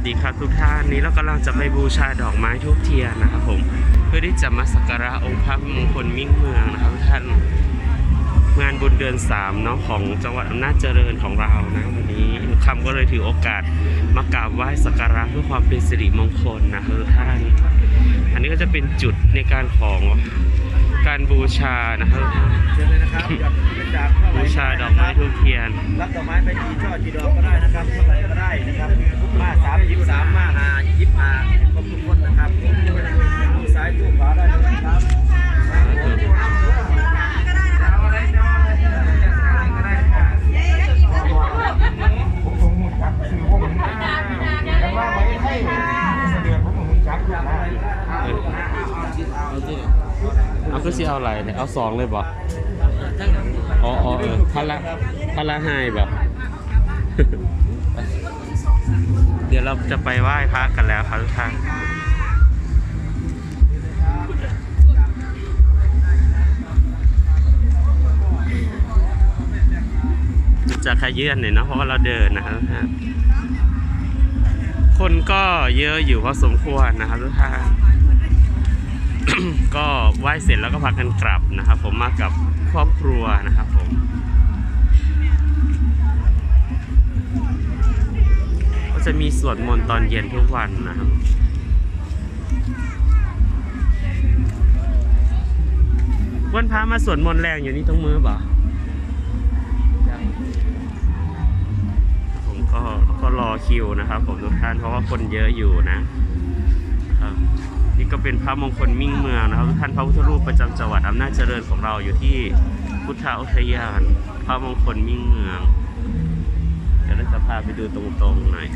วัสดีครับทุกท่านนี้เรากำลังจะไปบูชาดอกไม้ทูบเทียนนะครับผมเพื่อที่จะมาสักการะองค์พระมงคลมิ่งเมืองนะครับท่านงานบุญเดือนสามเนาะของจังหวัดอำนาจเจริญของเรานะวันนี้คำก็เลยถือโอกาสมากราบไหว้สักการะเพื่อความเป็นสิริมงคลนะครับท่าน อันนี้ก็จะเป็นจุดในการของการบูชานะครับ บอยากบริจาคเท่าไหร่บูชาดอกไม้ทูบเทียน รับดอกไม้ไปกี่ช่อกี่ดอกก็ได้นะครับเท่าไหร่ก็ได้นะครับมาสามยิบสามมาหายิบมาครบทุกคนนะครับตู้ซ้ายตู้ขวาได้เลยนะครับผมคงหูจักคือพวกผมแต่ว่าไว้ให้เดือนผมหูจักอยู่นะเอาก็สิเอาอะไรเนี่ย เอาสองเลยบ่ อ๋ออ๋อเออพละพละไฮแบบ เดี๋ยวเราจะไปไหว้พระกันแล้วครับทุกท่านจะขยื่นหน่อยเนาะเพราะว่าเราเดินนะครับทุกท่านคนก็เยอะอยู่พอสมควรนะครับทุกท่าน ก็ไหว้เสร็จแล้วก็พากันกลับนะครับ ผมมากับครอบครัวนะครับผมก็จะมีสวดมนต์ตอนเย็นทุกวันนะครับวันพามาสวดมนต์แรงอยู่นี่ต้องมือเปล่าผมก็ก็รอคิวนะครับ ผมทุกท่านเพราะว่าคนเยอะอยู่นะ ก็เป็นพระมงคลมิ่งเมืองนะครับท่านพระพุทธรูปประจำจังหวัดอำนาจเจริญของเราอยู่ที่พุทธอุทยาน พระมงคลมิ่งเมืองเดี๋ยวเราจะพาไปดูตรงๆหน่อย